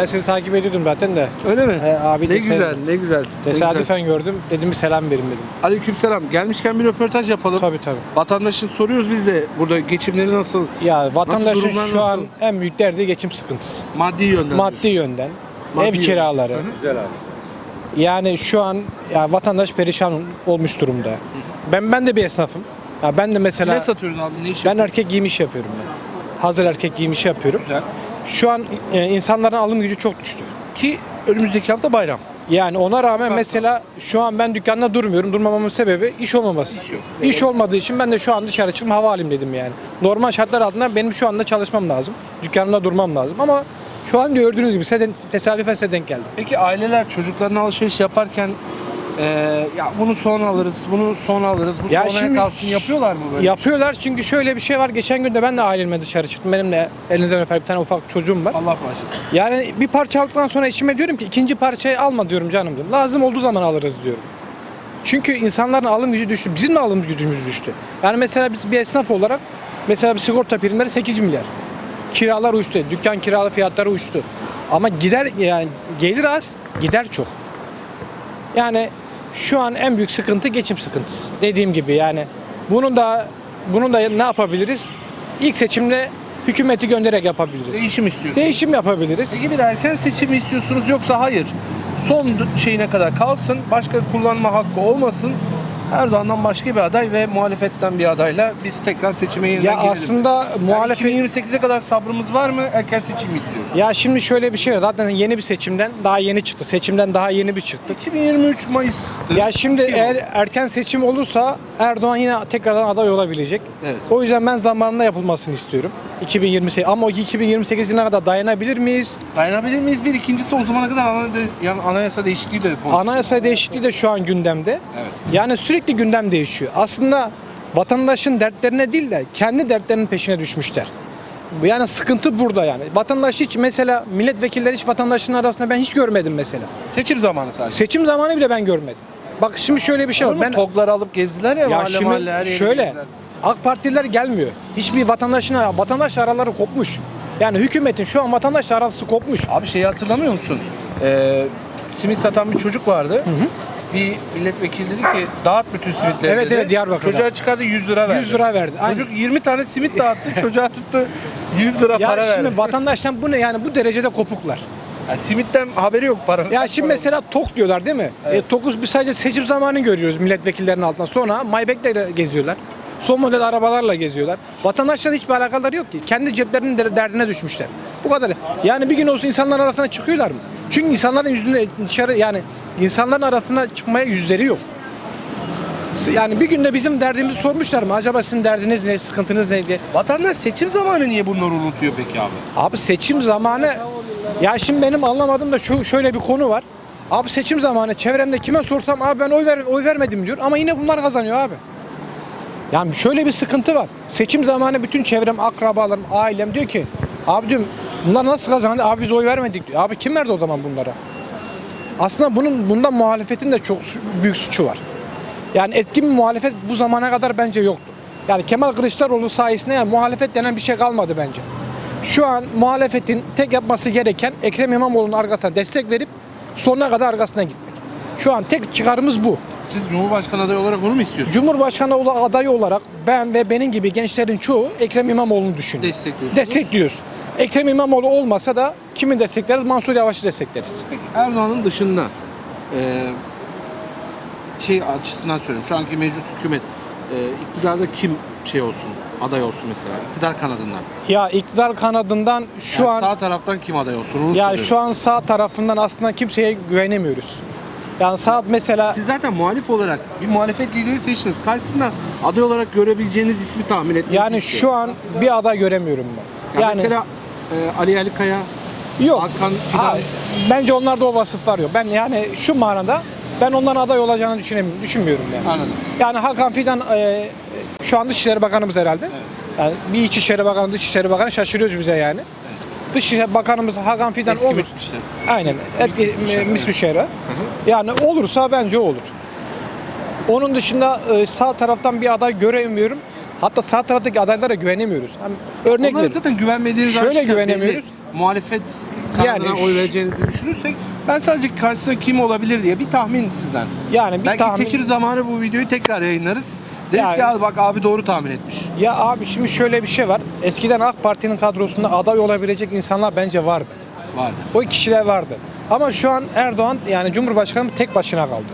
Ben sizi takip ediyordum zaten de. Öyle mi? He, abi ne de güzel, ne güzel. ne güzel. Tesadüfen gördüm. Dedim bir selam verin dedim. Aleykümselam. Gelmişken bir röportaj yapalım. Tabii tabii. Vatandaşın soruyoruz biz de burada geçimleri nasıl? Ya vatandaşın durumlar şu an nasıl? en büyük derdi geçim sıkıntısı. Maddi yönden. Maddi yönden. Maddi ev yönden. kiraları. Hı hı. Güzel abi. Yani şu an ya vatandaş perişan olmuş durumda. Ben ben de bir esnafım. Ya ben de mesela Ne satıyorsun abi? Ne iş ben yapıyorsun? erkek giyim işi yapıyorum ben. Hazır erkek giyim işi yapıyorum. Güzel. Şu an e, insanların alım gücü çok düştü. Ki önümüzdeki hafta bayram. Yani ona rağmen mesela şu an ben dükkanda durmuyorum. Durmamamın sebebi iş olmaması. İş yok. İş olmadığı için ben de şu an dışarı çıkıp hava alayım dedim yani. Normal şartlar altında benim şu anda çalışmam lazım. Dükkanımda durmam lazım ama şu an gördüğünüz gibi size de- tesadüfen size denk geldim. Peki aileler çocuklarına alışveriş yaparken eee, ya bunu sonra alırız, bunu sonra alırız, bu Ya sonraya kalsın yapıyorlar mı böyle? Yapıyorlar çünkü şöyle bir şey var. Geçen gün de ben de ailemle dışarı çıktım. Benim de elinden öper bir tane ufak çocuğum var. Allah bağışlasın. Yani bir parça aldıktan sonra eşime diyorum ki ikinci parçayı alma diyorum canım diyorum. Lazım olduğu zaman alırız diyorum. Çünkü insanların alım gücü düştü. Bizim de alım gücümüz düştü. Yani mesela biz bir esnaf olarak mesela bir sigorta primleri 8 milyar. Kiralar uçtu. Dükkan kiralı fiyatları uçtu. Ama gider yani gelir az, gider çok. Yani şu an en büyük sıkıntı geçim sıkıntısı. Dediğim gibi yani bunun da bunun da ne yapabiliriz? İlk seçimde hükümeti göndererek yapabiliriz. Değişim istiyorsunuz. Değişim yapabiliriz. Peki bir erken seçim istiyorsunuz yoksa hayır? Son şeyine kadar kalsın, başka kullanma hakkı olmasın. Erdoğan'dan başka bir aday ve muhalefetten bir adayla biz tekrar seçime yeniden Ya girelim. aslında muhalefet 2028'e kadar sabrımız var mı? Erken seçim mi istiyoruz? ya şimdi şöyle bir şey var. Zaten yeni bir seçimden daha yeni çıktı. Seçimden daha yeni bir çıktı. 2023 Mayıs. Ya şimdi eğer erken seçim olursa Erdoğan yine tekrardan aday olabilecek. Evet. O yüzden ben zamanında yapılmasını istiyorum. 2028 ama o 2028 yıla kadar dayanabilir miyiz? Dayanabilir miyiz? Bir ikincisi o zamana kadar ana- yani anayasa değişikliği de konuşulur. Anayasa değişikliği de şu an gündemde. Evet. Yani sürekli gündem değişiyor. Aslında vatandaşın dertlerine değil de kendi dertlerinin peşine düşmüşler. Yani sıkıntı burada yani. Vatandaş hiç mesela milletvekilleri hiç vatandaşın arasında ben hiç görmedim mesela. Seçim zamanı sadece. Seçim zamanı bile ben görmedim. Bak şimdi şöyle bir şey var. Ben togları alıp gezdiler ya, ya mahalle şimdi mahalle her şöyle gezdiler. AK Partililer gelmiyor. Hiçbir vatandaşın vatandaş araları kopmuş. Yani hükümetin şu an vatandaşla arası kopmuş. Abi şeyi hatırlamıyor musun? Ee, simit satan bir çocuk vardı. Bir milletvekili dedi ki dağıt bütün simitleri Evet, dedi. evet, Diyarbakır'da. Çocuğa çıkardı 100 lira verdi. 100 lira verdi. Çocuk 20 tane simit dağıttı. çocuğa tuttu 100 lira Ya para şimdi verdi. vatandaştan bu ne yani bu derecede kopuklar. Yani simitten haberi yok paranın. Ya şimdi mesela TOK diyorlar değil mi? E, TOK'u biz sadece seçim zamanı görüyoruz milletvekillerinin altında. Sonra Maybach'le geziyorlar. Son model arabalarla geziyorlar. Vatandaşla hiçbir alakaları yok ki. Kendi ceplerinin der- derdine düşmüşler. Bu kadar. Yani bir gün olsun insanların arasına çıkıyorlar mı? Çünkü insanların yüzüne dışarı yani insanların arasına çıkmaya yüzleri yok. Yani bir günde bizim derdimizi sormuşlar mı? Acaba sizin derdiniz ne, sıkıntınız neydi? Vatandaş seçim zamanı niye bunları unutuyor peki abi? Abi seçim zamanı ya şimdi benim anlamadığım da şu şöyle bir konu var. Abi seçim zamanı çevremde kime sorsam abi ben oy ver oy vermedim diyor ama yine bunlar kazanıyor abi. Yani şöyle bir sıkıntı var. Seçim zamanı bütün çevrem, akrabalarım, ailem diyor ki abi diyorum bunlar nasıl kazandı? Abi biz oy vermedik diyor. Abi kim verdi o zaman bunlara? Aslında bunun bundan muhalefetin de çok büyük suçu var. Yani etkin bir muhalefet bu zamana kadar bence yoktu. Yani Kemal Kılıçdaroğlu sayesinde yani muhalefet denen bir şey kalmadı bence. Şu an muhalefetin tek yapması gereken Ekrem İmamoğlu'nun arkasına destek verip sonuna kadar arkasına gitmek. Şu an tek çıkarımız bu. Siz Cumhurbaşkanı adayı olarak onu mu istiyorsunuz? Cumhurbaşkanı adayı olarak ben ve benim gibi gençlerin çoğu Ekrem İmamoğlu'nu düşünüyor. Destekliyorsunuz. Destekliyoruz. Ekrem İmamoğlu olmasa da kimi destekleriz? Mansur Yavaş'ı destekleriz. Peki Erdoğan'ın dışında eee, şey açısından söylüyorum. Şu anki mevcut hükümet eee, iktidarda kim şey olsun, aday olsun mesela iktidar kanadından. Ya iktidar kanadından şu Yani an sağ taraftan kim aday olsun onu Ya soruyorum. şu an sağ tarafından aslında kimseye güvenemiyoruz. Yani sağ mesela Siz zaten muhalif olarak bir muhalefet lideri seçtiniz. Karşısında aday olarak görebileceğiniz ismi tahmin etmenizi yani istiyorum. şu an bir aday göremiyorum ben. Ya yani mesela eee, Ali Yerlikaya, yok. Hakan Fidan. Ha, bence onlarda o vasıflar yok. Ben yani şu manada ben onların aday olacağını düşünemiyorum, düşünmüyorum yani. Anladım. Yani Hakan Fidan e, şu an Dışişleri Bakanımız herhalde. Yani bir İçişleri Bakanı, Dışişleri Bakanı şaşırıyoruz bize yani. Dışişleri Bakanımız Hakan Fidan Eski olur. Müsteşar. Aynen. Müsteşar, mismüşehre. Yani olursa bence olur. Onun dışında e, sağ taraftan bir aday göremiyorum. Hatta sağ taraftaki adaylara güvenemiyoruz. Hani örnek Onlara verin. zaten güvenmediğiniz Şöyle aşikar güvenemiyoruz. belli. Muhalefet Yani oy şu- vereceğinizi düşünürsek ben sadece karşısında kim olabilir diye bir tahmin sizden. Yani bir Belki tahmin- seçim zamanı bu videoyu tekrar yayınlarız. Deriz Yani- ki abi bak abi doğru tahmin etmiş. Ya abi şimdi şöyle bir şey var. Eskiden AK Parti'nin kadrosunda aday olabilecek insanlar bence vardı. Vardı. O kişiler vardı. Ama şu an Erdoğan yani Cumhurbaşkanı tek başına kaldı.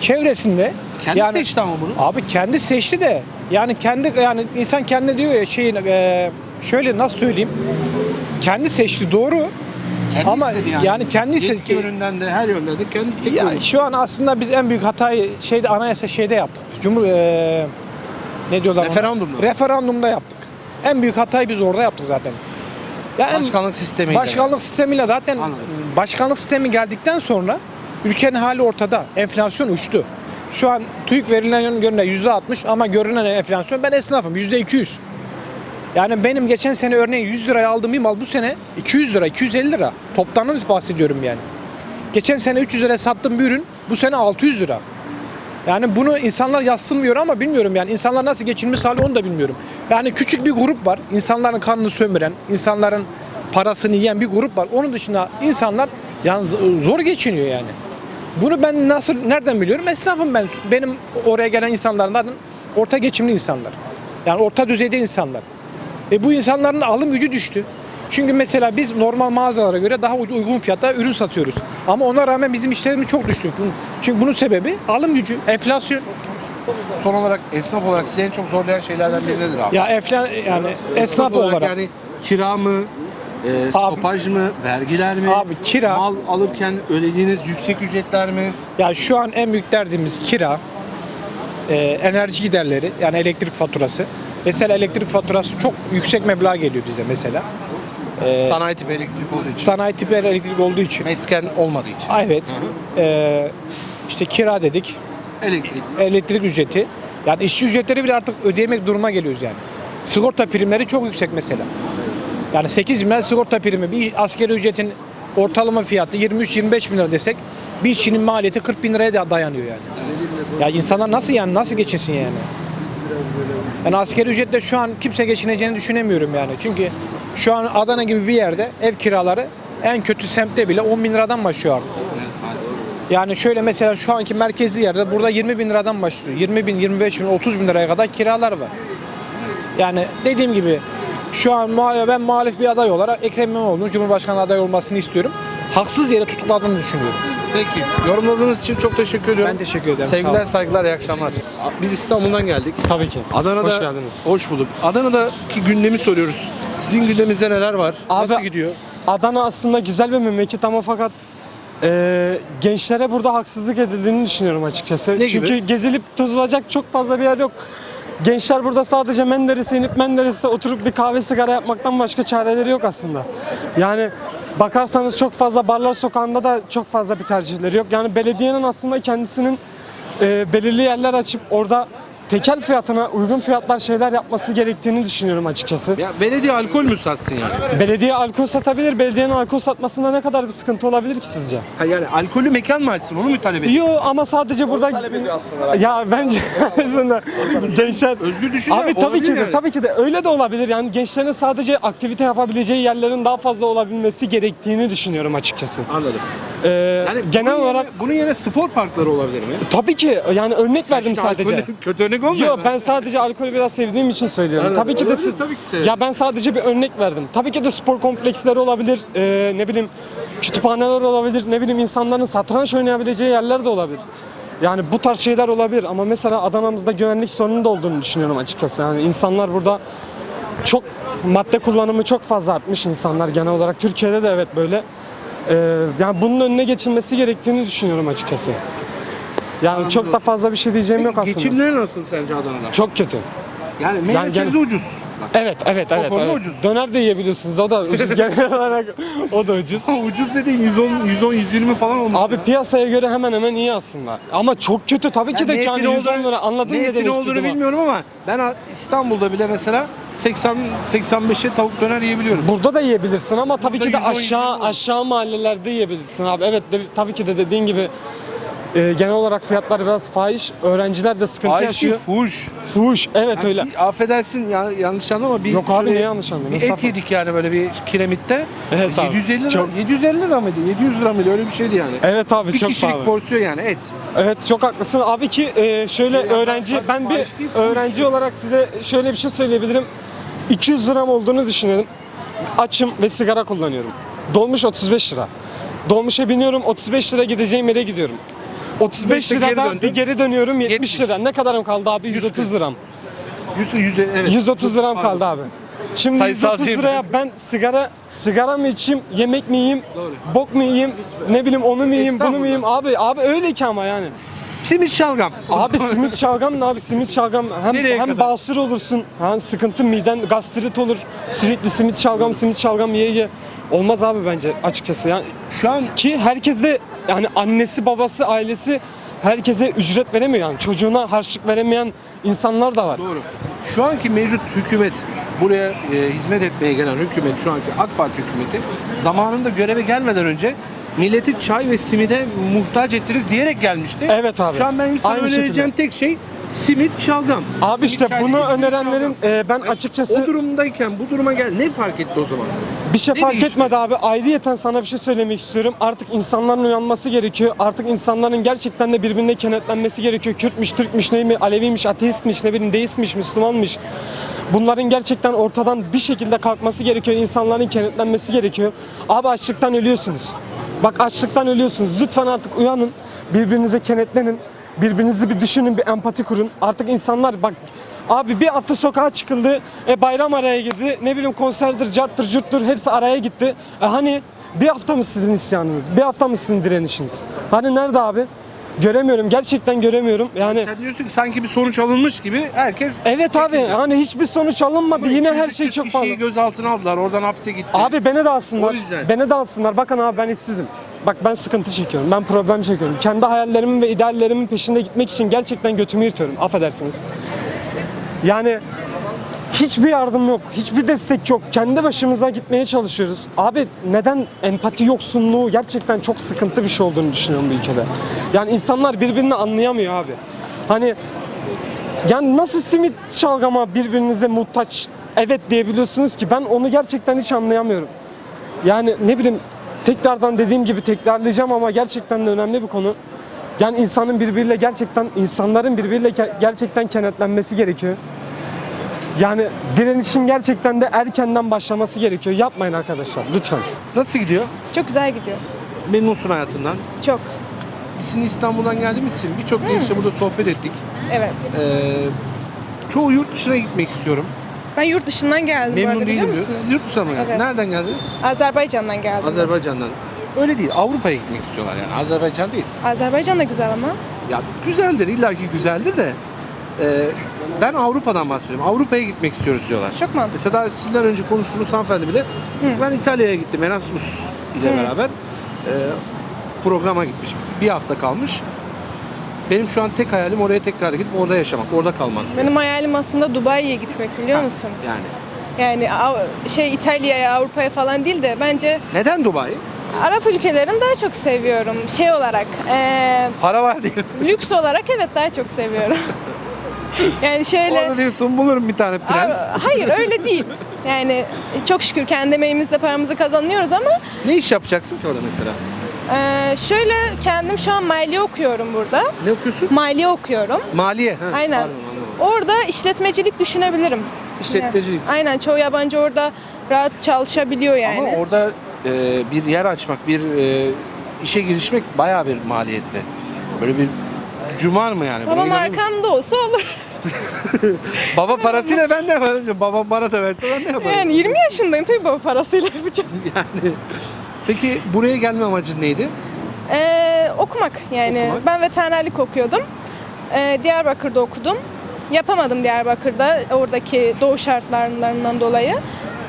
Çevresinde Kendi yani, seçti ama bunu. Abi kendi seçti de yani kendi yani insan kendi diyor ya şeyin e, şöyle nasıl söyleyeyim? Kendi seçti doğru. Kendi ama istedi yani. yani kendi istedi. yönünden de her yönden de kendi tek Ya şu an aslında biz en büyük hatayı şeyde anayasa şeyde yaptık. Cumhur e, ne diyorlar? ona? Referandumda. Referandumda yaptık. En büyük hatayı biz orada yaptık zaten. Ya en- Başkanlık sistemiyle. Başkanlık sistemiyle zaten Anladım. başkanlık sistemi geldikten sonra ülkenin hali ortada. Enflasyon uçtu. Şu an TÜİK verilen göre yüzde 60 ama görünen enflasyon ben esnafım yüzde 200. Yani benim geçen sene örneğin 100 liraya aldığım bir mal bu sene 200 lira, 250 lira. Toptanını bahsediyorum yani. Geçen sene 300 liraya sattığım bir ürün bu sene 600 lira. Yani bunu insanlar yatsınmıyor ama bilmiyorum yani insanlar nasıl geçinme sağlıyor onu da bilmiyorum. Yani küçük bir grup var. insanların kanını sömüren, insanların parasını yiyen bir grup var. Onun dışında insanlar yani zor geçiniyor yani. Bunu ben nasıl nereden biliyorum? Esnafım ben. Benim oraya gelen insanlardan orta geçimli insanlar. Yani orta düzeyde insanlar. E bu insanların alım gücü düştü. Çünkü mesela biz normal mağazalara göre daha uygun fiyatta ürün satıyoruz. Ama ona rağmen bizim işlerimiz çok düştü. Çünkü bunun sebebi alım gücü, enflasyon. Son olarak esnaf olarak sizi en çok zorlayan şeylerden biri nedir abi? Ya enfla yani esnaf olarak. yani kira mı, e, stopaj mı, vergiler mi? Abi kira- Mal alırken ödediğiniz yüksek ücretler mi? Ya şu an en büyük derdimiz kira, e, enerji giderleri yani elektrik faturası. Mesela elektrik faturası çok yüksek meblağ geliyor bize mesela. E, Sanayi tipi elektrik olduğu için. sanayi tipi elektrik olduğu için. Mesken olmadığı için. Evet. E, işte kira dedik, Elektrik. elektrik ücreti. Yani işçi ücretleri bile artık ödeyemek duruma geliyoruz yani. Sigorta primleri çok yüksek mesela. Yani 8 bin lira sigorta primi bir askeri ücretin ortalama fiyatı 23-25 bin lira desek bir işçinin maliyeti 40 bin liraya da dayanıyor yani. Ya insanlar nasıl yani nasıl geçinsin yani? Yani askeri ücretle şu an kimse geçineceğini düşünemiyorum yani. Çünkü şu an Adana gibi bir yerde ev kiraları en kötü semtte bile 10 bin liradan başlıyor artık. Yani şöyle mesela şu anki merkezli yerde burada 20 bin liradan başlıyor. 20 bin, 25 bin, 30 bin liraya kadar kiralar var. Yani dediğim gibi şu an ben muhalif bir aday olarak Ekrem İmamoğlu'nun Cumhurbaşkanı adayı olmasını istiyorum. Haksız yere tutukladığını düşünüyorum. Peki. Yorumladığınız için çok teşekkür ediyorum. Ben teşekkür ederim. Sağ Sevgiler, olun. saygılar, iyi akşamlar. Biz İstanbul'dan geldik. Tabii ki. Adana'da Hoş geldiniz. Hoş bulduk. Adana'daki gündemi soruyoruz. Sizin gündeminizde neler var? Abi- Nasıl gidiyor? Adana aslında güzel bir memleket ama fakat e, gençlere burada haksızlık edildiğini düşünüyorum açıkçası. Ne Çünkü gibi? gezilip tozulacak çok fazla bir yer yok. Gençler burada sadece Menderes'e inip Menderes'te oturup bir kahve sigara yapmaktan başka çareleri yok aslında. Yani bakarsanız çok fazla barlar sokağında da çok fazla bir tercihleri yok. Yani belediyenin aslında kendisinin e, belirli yerler açıp orada tekel fiyatına uygun fiyatlar şeyler yapması gerektiğini düşünüyorum açıkçası. Ya belediye alkol mü satsın yani? Belediye alkol satabilir. Belediyenin alkol satmasında ne kadar bir sıkıntı olabilir ki sizce? Ha yani alkolü mekan mı açsın onu mu talep ediyor? Yo ama sadece burada ya bence aslında gençler Özgür düşünce Abi tabii olabilir ki de yani. tabii ki de öyle de olabilir. Yani gençlerin sadece aktivite yapabileceği yerlerin daha fazla olabilmesi gerektiğini düşünüyorum açıkçası. Anladım. Ee, Yani genel bunun olarak yerine, bunun yerine spor parkları olabilir mi? tabii ki yani örnek verdim sadece. alkolü kötü örnek olmuyor Yok ben sadece alkolü biraz sevdiğim için söylüyorum. Anladım. Tabii ki de Olabilir, tabii ki severim. ya ben sadece bir örnek verdim. Tabii ki de spor kompleksleri olabilir. Ee, ne bileyim kütüphaneler olabilir. Ne bileyim insanların satranç oynayabileceği yerler de olabilir. Yani bu tarz şeyler olabilir ama mesela Adana'mızda güvenlik sorunu da olduğunu düşünüyorum açıkçası. Yani insanlar burada çok madde kullanımı çok fazla artmış insanlar genel olarak. Türkiye'de de evet böyle. Ee, yani bunun önüne geçilmesi gerektiğini düşünüyorum açıkçası. Yani çok da fazla bir şey diyeceğim yok aslında. Geçimleri nasıl sence Adana'da? Çok kötü. Yani meyve Yani sebze gene- ucuz. Bak. Evet, evet, evet. konuda evet. ucuz. Döner de yiyebiliyorsunuz. O da ucuz genel olarak. O da ucuz. ucuz dediğin 110, 110, 120 falan olmuş. Abi ya. piyasaya göre hemen hemen iyi aslında. Ama çok kötü tabii ki de ne yani etini 110 olduğunu- lira anladın ne ne etini demek olduğunu istediğimi. bilmiyorum ama ben A- İstanbul'da bile mesela 80 85'e tavuk döner yiyebiliyorum. Burada da yiyebilirsin ama tabii Burada ki de 110, aşağı 120 olur. aşağı mahallelerde yiyebilirsin abi. Evet de, tabii ki de dediğin gibi e, genel olarak fiyatlar biraz fahiş. Öğrenciler de sıkıntı Ayşe yaşıyor. fuş. Fuhuş. Evet Yani öyle. bir affedersin ya, yanlış anlama bir Yok abi, şöyle niye yanlış anladın? Bir et Estağfurullah. yedik yani böyle bir kiremitte. Evet abi. 750 lira, Çok- 750 lira mıydı? 700 lira mıydı? Öyle bir şeydi yani. Evet abi bir çok kişilik pahalı. porsiyon yani et. Evet çok haklısın abi ki e, şöyle Ya, öğrenci tabii ben bir değil, öğrenci olarak size şöyle bir şey söyleyebilirim. 200 liram olduğunu düşünelim. Açım ve sigara kullanıyorum. Dolmuş 35 lira. Dolmuşa biniyorum 35 lira gideceğim yere gidiyorum. 35 de geri liradan döndün. bir geri dönüyorum 70, 70. lira. Ne kadarım kaldı abi? 130 liram. 100, 100 evet. 130 liram kaldı abi. Şimdi 130 Sayısalcıyım. liraya ben sigara sigara mı içeyim, yemek mi yiyeyim, Doğru. bok mu yiyeyim, ne bileyim onu mu yiyeyim, bunu mu yiyeyim abi abi öyle ki ama yani. Simit şalgam. Abi simit şalgam ne abi simit şalgam hem Nereye hem kadar? basur olursun. Ha sıkıntı miden gastrit olur. Sürekli simit şalgam simit şalgam ye ye. Olmaz abi bence açıkçası. Yani Şu an ki herkes de yani annesi babası ailesi herkese ücret veremiyor yani çocuğuna harçlık veremeyen insanlar da var. Doğru. Şu anki mevcut hükümet buraya e, hizmet etmeye gelen hükümet şu anki AK Parti hükümeti zamanında göreve gelmeden önce milleti çay ve simide muhtaç ettiniz diyerek gelmişti. Evet abi. Şu an benim sana Aynı önereceğim tek şey simit şalgam. Abi Simit, işte bunu simit, önerenlerin e, ben açıkçası o durumdayken bu duruma gel ne fark etti o zaman? Bir şey Ne fark değişti? etmedi abi. Ayrıyeten sana bir şey söylemek istiyorum. Artık insanların uyanması gerekiyor. Artık insanların gerçekten de birbirine kenetlenmesi gerekiyor. Kürtmüş, Türkmüş, neymiş, Aleviymiş, ateistmiş, ne bileyim deistmiş, Müslümanmış. Bunların gerçekten ortadan bir şekilde kalkması gerekiyor. İnsanların kenetlenmesi gerekiyor. Abi açlıktan ölüyorsunuz. Bak açlıktan ölüyorsunuz. Lütfen artık uyanın. Birbirinize kenetlenin. Birbirinizi bir düşünün, bir empati kurun. Artık insanlar bak Abi bir hafta sokağa çıkıldı, e, bayram araya girdi, ne bileyim konserdir, carttır, cürttür hepsi araya gitti. E, hani bir hafta mı sizin isyanınız, bir hafta mı sizin direnişiniz? Hani nerede abi? Göremiyorum, gerçekten göremiyorum. Yani Sen diyorsun ki sanki bir sonuç alınmış gibi herkes evet abi hani hiçbir sonuç alınmadı, yine her şey 200-300 çok kişiyi gözaltına aldılar. Oradan hapse gitti. Abi beni de alsınlar. O yüzden. Beni de alsınlar. Bakın abi ben işsizim. Bak ben sıkıntı çekiyorum. Ben problem çekiyorum. Kendi hayallerimin ve ideallerimin peşinde gitmek için gerçekten götümü yırtıyorum. Affedersiniz. Yani hiçbir yardım yok. Hiçbir destek yok. Kendi başımıza gitmeye çalışıyoruz. Abi neden empati yoksunluğu gerçekten çok sıkıntı bir şey olduğunu düşünüyorum bu ülkede. Yani insanlar birbirini anlayamıyor abi. Hani yani nasıl simit çalgama birbirinize muhtaç evet diyebiliyorsunuz ki ben onu gerçekten hiç anlayamıyorum. Yani ne bileyim tekrardan dediğim gibi tekrarlayacağım ama gerçekten de önemli bir konu. Yani insanın birbiriyle gerçekten insanların birbiriyle ge- gerçekten kenetlenmesi gerekiyor. Yani direnişin gerçekten de erkenden başlaması gerekiyor. Yapmayın arkadaşlar lütfen. Nasıl gidiyor? Çok güzel gidiyor. Memnunsun hayatından. Çok. Biz şimdi İstanbul'dan geldiğimiz için birçok gençle burada sohbet ettik. Evet. Ee, çoğu yurt dışına gitmek istiyorum. Ben yurt dışından geldim bu Memnun arada biliyor değilim diyor. musunuz? Siz yurt dışına mı geldiniz? Evet. Nereden geldiniz? Azerbaycan'dan geldim. Azerbaycan'dan. Öyle değil. Avrupa'ya gitmek istiyorlar yani. Azerbaycan değil. Azerbaycan da güzel ama. Ya güzeldir, illaki güzeldir de. e, ben Avrupa'dan bahsediyorum. Avrupa'ya gitmek istiyoruz diyorlar. Çok mantıklı. Mesela daha sizden önce konuştuğumuz hanımefendi bile ben İtalya'ya gittim Erasmus ile beraber. E, programa gitmiş. Bir hafta kalmış. Benim şu an tek hayalim oraya tekrar gidip orada yaşamak, orada kalmak. Benim hayalim aslında Dubai'ye gitmek biliyor musunuz? Yani. Yani Av- şey İtalya'ya, Avrupa'ya falan değil de bence Neden Dubai? Arap ülkelerini daha çok seviyorum. Şey olarak, eee, Para var diye. lüks olarak evet daha çok seviyorum. yani şöyle... Orada diyorsun bulurum bir tane prens. Abi, hayır öyle değil. Yani çok şükür kendi emeğimizle paramızı kazanıyoruz ama Ne iş yapacaksın ki orada mesela? Eee, şöyle kendim şu an maliye okuyorum burada. Ne okuyorsun? Maliye okuyorum. Maliye. Ha, Aynen. pardon, anlamadım. Orada işletmecilik düşünebilirim. İşletmecilik. Yani, aynen çoğu yabancı orada rahat çalışabiliyor yani. Ama orada e, bir yer açmak, bir e, işe girişmek bayağı bir maliyetli. Böyle bir cumar mı yani? Buna Babam musun? arkamda olsa olur. Baba parasıyla ben de yaparım. Babam bana da verse ben de yaparım. Yani 20 yaşındayım tabii baba parasıyla yapacağım. Yani. Peki buraya gelme amacın neydi? Ee, okumak yani. Okumak. Ben veterinerlik okuyordum. Ee, Diyarbakır'da okudum. Yapamadım Diyarbakır'da oradaki doğu şartlarından dolayı.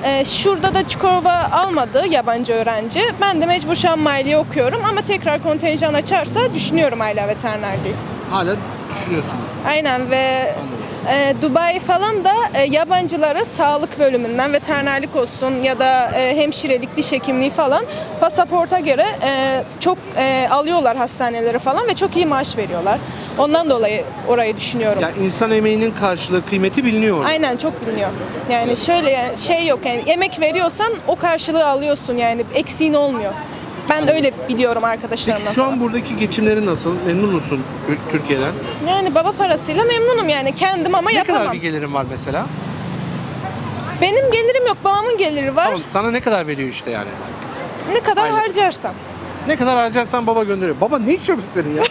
Ee, şurada da Çukurova almadı yabancı öğrenci. Ben de mecbur şu an maliye okuyorum ama tekrar kontenjan açarsa düşünüyorum hala veterinerliği. Hala düşünüyorsun. Aynen ve Anladım. E, Dubai falan da e, yabancıları sağlık bölümünden veterinerlik olsun ya da e, hemşirelik, diş hekimliği falan pasaporta göre e, çok e, alıyorlar hastaneleri falan ve çok iyi maaş veriyorlar. Ondan dolayı orayı düşünüyorum. Yani insan emeğinin karşılığı, kıymeti biliniyor. Aynen çok biliniyor. Yani şöyle yani şey yok yani emek veriyorsan o karşılığı alıyorsun yani eksiğin olmuyor. Ben öyle biliyorum arkadaşlarımla. Peki şu an buradaki geçimleri nasıl? Memnun musun Türkiye'den? Yani baba parasıyla memnunum yani kendim ama Ne yapamam. kadar bir gelirin var mesela? Benim gelirim yok, babamın geliri var. Tamam, sana ne kadar veriyor işte yani? Ne kadar Aynen. harcarsam. Ne kadar harcarsan baba gönderiyor. Baba ne iş yapıyor senin ya?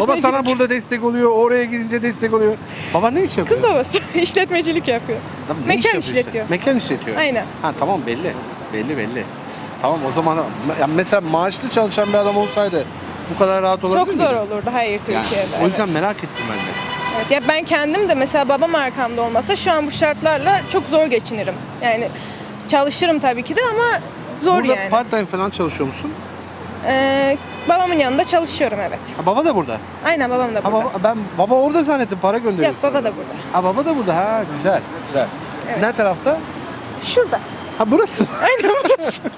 baba sana burada destek oluyor, oraya gidince destek oluyor. Baba ne iş yapıyor? Kız babası işletmecilik yapıyor. Tamam, ne mekan iş yapıyor işte? işletiyor. Mekan işletiyor. Aynen. Ha tamam belli. Belli belli. Tamam o zaman ya mesela maaşlı çalışan bir adam olsaydı bu kadar rahat olabilir Çok zor olurdu hayır Yani, Türkiye'de. o yüzden merak ettim ben de. Evet, ya ben kendim de mesela babam arkamda olmasa şu an bu şartlarla çok zor geçinirim. Yani çalışırım tabii ki de ama zor Burada yani. part time falan çalışıyor musun? Ee, babamın yanında çalışıyorum evet. Ha, baba da burada. Aynen babam da Ha, burada. baba, ben baba orada zannettim para gönderiyor. Yok baba da burada. Ha baba da burada. Ha güzel. Güzel. Evet. Ne tarafta? Şurada. Ha burası. Aynen burası.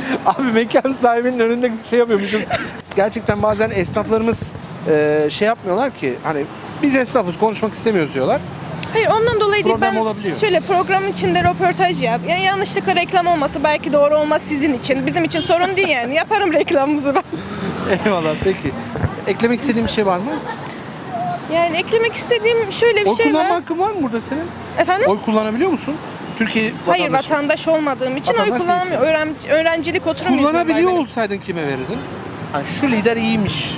Abi mekan sahibinin önünde şey yapıyormuşuz. Gerçekten bazen esnaflarımız e, şey yapmıyorlar ki hani biz esnafız konuşmak istemiyoruz diyorlar. Hayır ondan dolayı değil Problem ben olabiliyor. şöyle programın içinde röportaj yap. Yani yanlışlıkla reklam olması belki doğru olmaz sizin için. Bizim için sorun değil yani. Yaparım reklamımızı ben. Eyvallah peki. Eklemek istediğin bir şey var mı? Yani eklemek istediğim şöyle bir Oy şey kullanma var. hakkın var mı burada senin? Efendim? Oy kullanabiliyor musun? Türkiye Hayır vatandaşı mısın? vatandaş olmadığım için Vatandaş oy kullanamıyorum. Öğrenci, öğrencilik oturum izni var Kullanabiliyor benim. olsaydın kime verirdin? Hani şu lider iyiymiş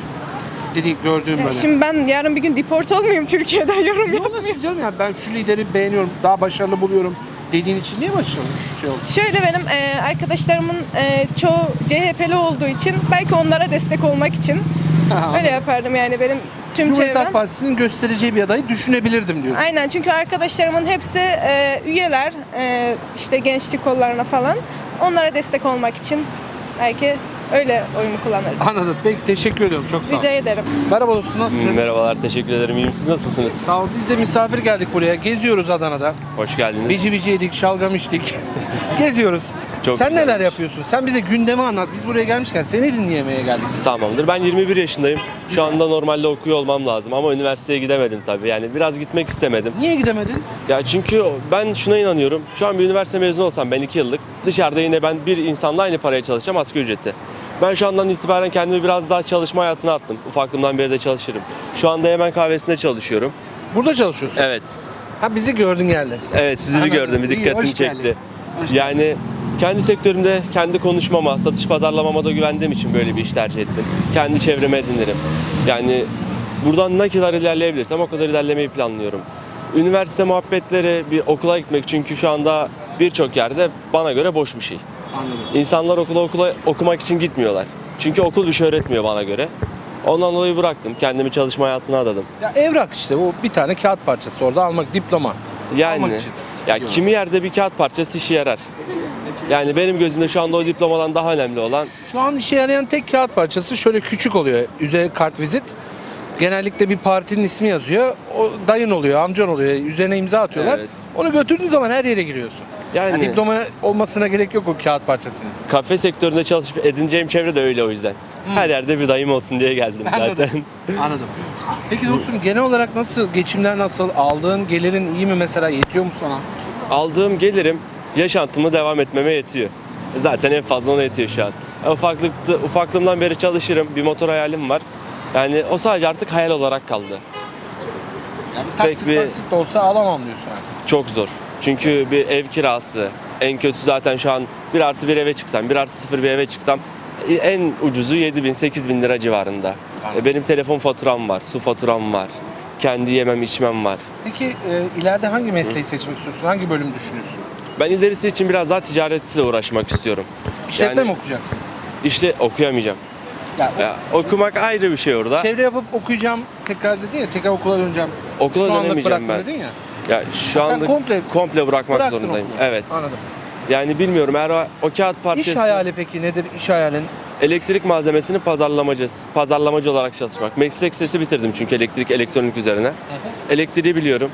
dedi gördüğüm Ya böyle. Şimdi ben yarın bir gün deport olmayayım Türkiye'den yorum Ne yap. olasın canım ya ben şu lideri beğeniyorum, daha başarılı buluyorum dediğin için niye başarılı şey oldu? Şöyle benim e, arkadaşlarımın e, çoğu CHP'li olduğu için belki onlara destek olmak için öyle yapardım yani benim tüm Cumhuriyet Halk. Partisi'nin göstereceği bir adayı düşünebilirdim diyorsun. Aynen çünkü arkadaşlarımın hepsi e, üyeler e, işte gençlik kollarına falan onlara destek olmak için belki öyle oyumu kullanırdım. Anladım. Peki teşekkür ediyorum. Çok sağ ol. Rica ederim. Merhaba dostum nasılsın? Merhabalar, teşekkür ederim. İyiyim. Siz nasılsınız? Sağ ol. Biz de misafir geldik buraya. Geziyoruz Adana'da. Hoş geldiniz. Bici bici yedik, şalgam içtik. Geziyoruz. Çok Sen güzelmiş. neler yapıyorsun? Sen bize gündemi anlat. Biz buraya gelmişken seni dinleyemeye geldik. Tamamdır. Ben 21 yaşındayım. Şu anda normalde okuyor olmam lazım ama üniversiteye gidemedim tabii. Yani biraz gitmek istemedim. Niye gidemedin? Ya çünkü ben şuna inanıyorum. Şu an bir üniversite mezunu olsam ben 2 yıllık dışarıda yine ben bir insanla aynı paraya çalışacağım asgari ücreti. Ben şu andan itibaren kendimi biraz daha çalışma hayatına attım. Ufaklığımdan beri de çalışırım. Şu anda hemen kahvesinde çalışıyorum. Burada çalışıyorsun. Evet. Ha bizi gördün geldi. Evet sizi bir Anladım. gördüm. Bir İyi, dikkatimi hoş geldin. çekti. Hoş Yani kendi sektörümde kendi konuşmama, satış pazarlamama da güvendiğim için böyle bir iş tercih ettim. Kendi çevreme edinirim. Yani buradan ne kadar ilerleyebilirsem o kadar ilerlemeyi planlıyorum. Üniversite muhabbetleri, bir okula gitmek çünkü şu anda birçok yerde bana göre boş bir şey. Anladım. İnsanlar okula okula okumak için gitmiyorlar. Çünkü okul bir şey öğretmiyor bana göre. Ondan dolayı bıraktım. Kendimi çalışma hayatına adadım. Ya evrak işte o bir tane kağıt parçası orada almak diploma. Almak Yani için. ya kimi yerde bir kağıt parçası işe yarar. Yani benim gözümde şu anda o diplomadan daha önemli olan Şu an işe yarayan tek kağıt parçası şöyle küçük oluyor. Üzeri kart vizit. Genellikle bir partinin ismi yazıyor. O dayın oluyor, amcan oluyor. Üzerine imza atıyorlar. Evet. Onu götürdüğün zaman her yere giriyorsun. yani Yani diploma olmasına gerek yok o kağıt parçasının. kafe sektöründe çalışıp edineceğim çevre de öyle o yüzden. Her yerde bir dayım olsun diye geldim Anladım. zaten. Anladım. Peki dostum genel olarak nasıl? Geçimler nasıl? Aldığın gelirin iyi mi mesela? Yetiyor mu sana? Aldığım gelirim yaşantımı devam etmeme yetiyor. Zaten en fazla ona yetiyor şu an. Ufaklıkta, ufaklığımdan beri çalışırım. Bir motor hayalim var. Yani o sadece artık hayal olarak kaldı. Yani Pek taksit bir- taksit de olsa alamam diyorsun artık. Çok zor. Çünkü bir ev kirası, en kötü zaten şu an 1 artı bir eve çıksam, 1 artı 0 bir eve çıksam en ucuzu 7 bin, 8 bin lira civarında. Anladım. E, Benim telefon faturam var, su faturam var, kendi yemem içmem var. Peki e, ileride hangi mesleği seçmek istiyorsun? Hangi bölüm düşünüyorsun? Ben ilerisi için biraz daha ticaretle uğraşmak istiyorum. İşletme mi okuyacaksın? İşte okuyamayacağım. Ya, Ya, okumak ayrı bir şey orada. Çevre yapıp okuyacağım tekrar dedin ya tekrar okula döneceğim. Okula Şu anlık dönemeyeceğim bıraktım ben. dedin ya. Ya şu Sen anda komple komple bırakmak Bıraktın zorundayım. okulu. Evet. Anladım. Yani bilmiyorum eğer o, o kağıt parçası İş hayali peki nedir iş hayalin? elektrik malzemesini pazarlamacı, pazarlamacı olarak çalışmak. Meslek sesi bitirdim çünkü elektrik elektronik üzerine. Elektriği biliyorum.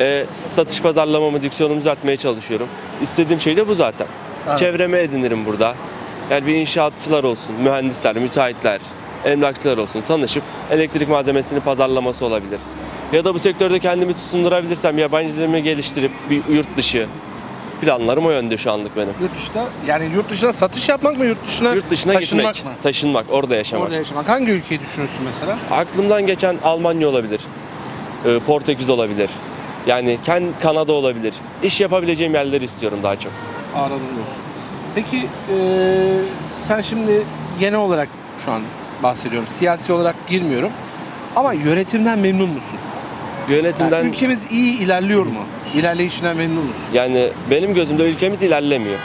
E, satış pazarlamamı, diksiyonumu düzeltmeye çalışıyorum. İstediğim şey de bu zaten. Evet. Çevreme edinirim burada. Yani bir inşaatçılar olsun, mühendisler, müteahhitler, emlakçılar olsun tanışıp elektrik malzemesini pazarlaması olabilir. Ya da bu sektörde kendimi tutundurabilirsem yabancı dilimi geliştirip bir yurt dışı planlarım o yönde şu anlık benim. Yurt dışında yani yurt dışına satış yapmak mı yurt dışına, Yurt dışına taşınmak gitmek, mı? taşınmak, orada yaşamak. Orada yaşamak. Hangi ülkeyi düşünüyorsun mesela? Aklımdan geçen Almanya olabilir. e, Portekiz olabilir. Yani kendi Kanada olabilir. İş yapabileceğim yerleri istiyorum daha çok. Olsun. Peki eee, sen şimdi genel olarak şu an bahsediyorum. Siyasi olarak girmiyorum. Ama yönetimden memnun musun? Yani Yönetimden ülkemiz iyi ilerliyor mu? İlerleyişinden memnun musun? yani benim gözümde ülkemiz ilerlemiyor.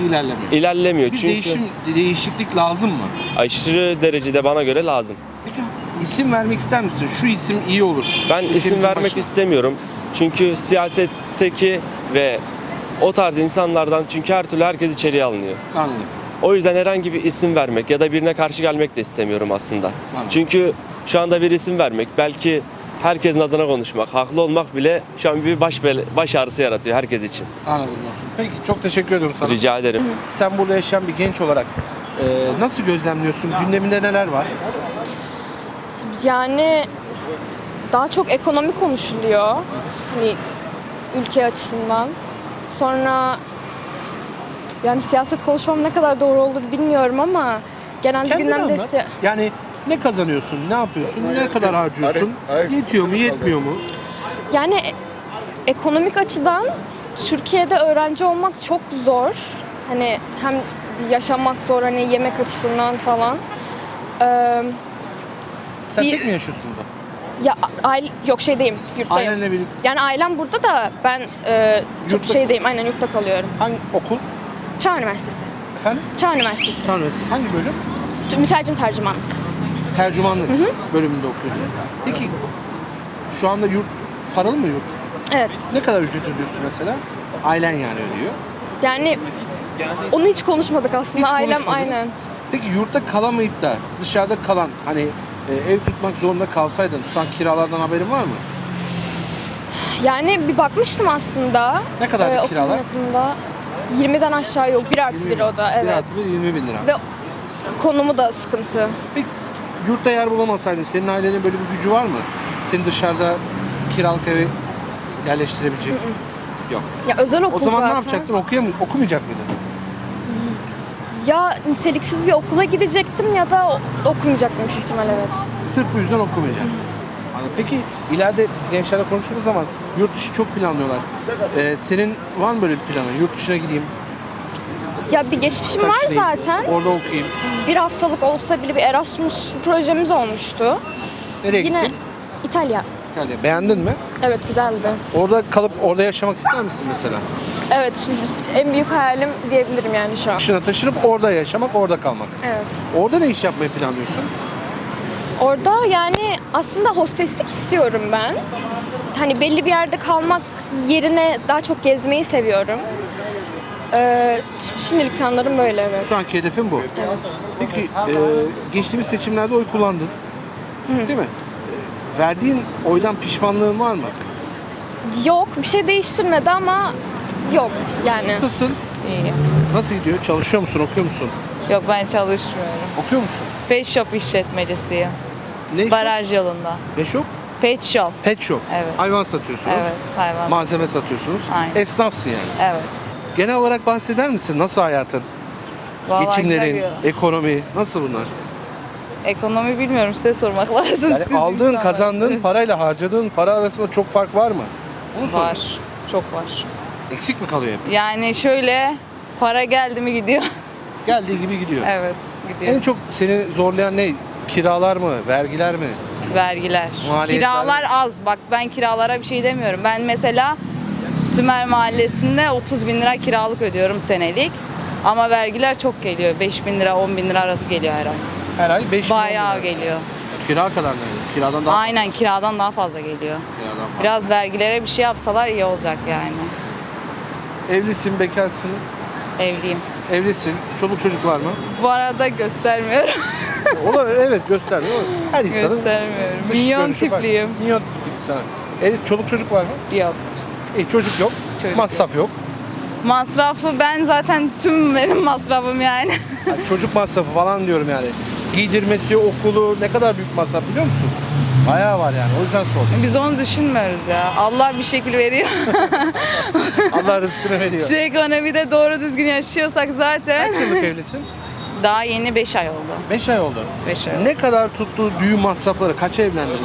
İyi ilerlemiyor. İlerlemiyor Bir çünkü değişim, değişiklik lazım mı? aşırı derecede bana göre lazım. Peki isim vermek ister misin? Şu isim iyi olur. Ben isim Ülkemizin vermek başı- istemiyorum. Çünkü siyasetteki ve o tarz insanlardan çünkü her türlü herkes içeriye alınıyor. Anladım. O yüzden herhangi bir isim vermek ya da birine karşı gelmek de istemiyorum aslında. Anladım. Çünkü şu anda bir isim vermek belki herkesin adına konuşmak, haklı olmak bile şu an bir baş, bel- baş ağrısı yaratıyor herkes için. Anladım olsun. Peki çok teşekkür ediyorum sana. Rica ederim. Sen burada yaşayan bir genç olarak eee, nasıl gözlemliyorsun? Gündeminde neler var? Yani daha çok ekonomi konuşuluyor. Hani ülke açısından. Sonra yani siyaset konuşmam ne kadar doğru olur bilmiyorum ama genelde Kendini gündemde anlat. si- Yani ne kazanıyorsun, ne yapıyorsun, ne kadar harcıyorsun, yetiyor mu, yetmiyor mu? yani e- ekonomik açıdan Türkiye'de öğrenci olmak çok zor. Hani hem yaşamak zor hani yemek açısından falan. Ee, Sen Bir- tek mi yaşıyorsun burada? Ya aile yok şeydeyim yurttayım. Ailenle birlikte Yani ailem burada da ben e, çok Yurtta- şeydeyim aynen yurtta kalıyorum. hangi okul? Çağ Üniversitesi. Efendim? Çağ Üniversitesi. Tanrısı. Hangi bölüm? Mütercim tercümanlık. Tercümanlık bölümünde okuyorsun. Peki şu anda yurt paralı mı yurt? Evet. Ne kadar ücret ödüyorsun mesela? Ailen yani ödüyor. Yani onu hiç konuşmadık aslında Hiç ailem konuşmadınız. aynen. Peki yurtta kalamayıp da dışarıda kalan hani e, ev tutmak zorunda kalsaydın şu an kiralardan haberin var mı? Yani bir bakmıştım aslında. Ne kadar Ee, okulun kiralar? yakınında. 20'den aşağı yok. 1 artı 1 o da Bir evet. artı bir 20 bin lira. Ve konumu da sıkıntı. Peki yurtta yer bulamasaydın senin ailenin böyle bir gücü var mı? Seni dışarıda kiralık eve yerleştirebilecek? Yok. Ya özel O okul zaman zaten. ne yapacaktın? Okuyam okumayacak mıydın? Ya niteliksiz bir okula gidecektim ya da okumayacaktım ihtimal evet. Sırf bu yüzden okumayacaksın. Anladım. Peki ileride biz gençlerle konuştuğumuz zaman yurt dışı çok planlıyorlar. Ee, senin var mı böyle bir planın? Yurt dışına gideyim, Ya bir geçmişim var taşınayım, zaten. orada okuyayım. Bir haftalık olsa bile bir Erasmus projemiz olmuştu. Nereye Yine gittin? İtalya. İtalya. Beğendin mi? Evet güzeldi. Orada kalıp orada yaşamak ister misin mesela? Evet en büyük hayalim diyebilirim yani şu an. Dışına taşınıp orada yaşamak, orada kalmak. Evet. Orada ne iş yapmayı planlıyorsun? Orada yani aslında hosteslik istiyorum ben. Hani belli bir yerde kalmak yerine daha çok gezmeyi seviyorum. Ee, şimdilik planlarım böyle evet. Şu anki hedefin bu. Evet. Peki e, geçtiğimiz seçimlerde oy kullandın. Değil mi? E, verdiğin oydan pişmanlığın var mı? Yok bir şey değiştirmedi ama yok yani. Nasılsın? İyi. Nasıl gidiyor? Çalışıyor musun? Okuyor musun? Yok ben çalışmıyorum. Okuyor musun? Pet shop işletmecisiyim. Ne iş? Baraj yolunda. Ne shop? Pet shop. Pet shop. Evet. Hayvan satıyorsunuz. Evet hayvan. Malzeme satıyorsunuz. Aynen. Esnafsın yani. evet. Genel olarak bahseder misin? Nasıl hayatın? Vallahi Geçimlerin, güzel ekonomi nasıl bunlar? Ekonomi bilmiyorum size sormak lazım. Yani Siz aldığın, insanlarsınız. kazandığın parayla harcadığın para arasında çok fark var mı? Onu soruyorum. Var. Çok var. Eksik mi kalıyor hep? Yani şöyle para geldi mi gidiyor. Geldiği gibi gidiyor. evet gidiyor. En çok seni zorlayan ne? Kiralar mı? Vergiler mi? Vergiler. Maliyetler- Kiralar az. Bak ben kiralara bir şey demiyorum. Ben mesela Sümer Mahallesi'nde 30 bin lira kiralık ödüyorum senelik. Ama vergiler çok geliyor. 5 bin lira, 10 bin lira arası geliyor her ay. Her ay 5 Bayağı geliyor. Kira kadar ne? Kiradan daha Aynen kiradan daha fazla geliyor. Kiradan fazla. Biraz vergilere bir şey yapsalar iyi olacak yani. Evlisin, bekarsın. Evliyim. Evlisin. Çoluk çocuk var mı? Bu arada göstermiyorum. O da evet göstermiyor. Her insanın göstermiyorum. dış Minyon görünüşü farklı. tipliyim. Minyon tipli sana. Evli, çoluk çocuk var mı? Yok. E, çocuk yok, Çocuk masraf yok. Masrafı ben zaten tüm benim masrafım yani. Yani çocuk masrafı falan diyorum yani. Giydirmesi, okulu ne kadar büyük masraf biliyor musun? Bayağı var yani. O yüzden sordum. Biz onu düşünmüyoruz ya. Allah bir şekil veriyor. Allah rızkını veriyor. Şu ekonomide doğru düzgün yaşıyorsak zaten. Kaç yıllık evlisin? Daha yeni 5 ay oldu. 5 ay oldu. 5 ay oldu. Ne kadar tuttu düğün masrafları? Kaça evlendiniz?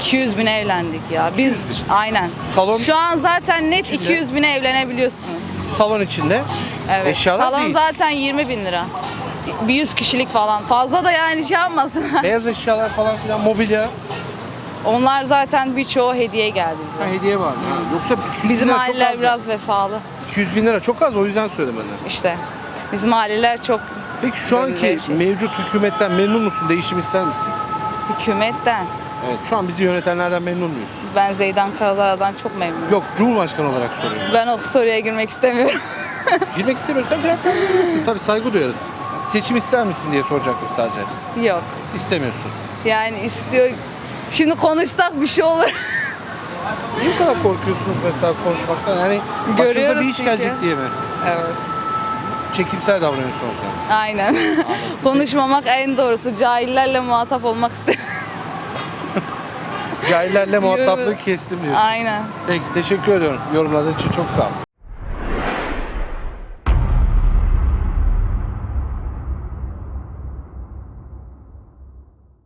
200 bine evlendik ya. Biz aynen. Salon Şu an zaten net İçinde. 200 bine evlenebiliyorsunuz. salon içinde. Evet. Eşyalar Salon değil. zaten 20 bin lira. Bir 100 kişilik falan. Fazla da yani şey yapmasın. Beyaz eşyalar falan filan, mobilya. Onlar zaten birçoğu hediye geldi bize. Ha, hediye var. Ha, Yoksa 200 Bizim bin lira çok aileler az. biraz vefalı. 200 bin lira çok az o yüzden söyledim ben de. İşte bizim aileler çok Peki şu Böyle anki şey. mevcut hükümetten memnun musun? Değişim ister misin? hükümetten. Evet şu an bizi yönetenlerden memnun muyuz? Ben Zeydan Karalar'dan çok memnunum. Yok Cumhurbaşkanı olarak soruyorum. Ben o soruya girmek istemiyorum. Girmek istemiyorsan cevap verebilirsin. Tabii saygı duyarız. Seçim ister misin diye soracaktım sadece. Yok. İstemiyorsun. Yani istiyor. Şimdi konuşsak bir şey olur. Niye bu kadar korkuyorsunuz mesela konuşmaktan? Yani başınıza Görüyoruz bir iş çünkü. gelecek diye mi? evet. Çekimsel davranıyorsun sen. Aynen. Konuşmamak en doğrusu. Cahillerle muhatap olmak istemiyorum. Cahillerle muhataplığı kestim diyorsun. Aynen. Peki teşekkür ediyorum. Yorumladığın için çok sağ ol.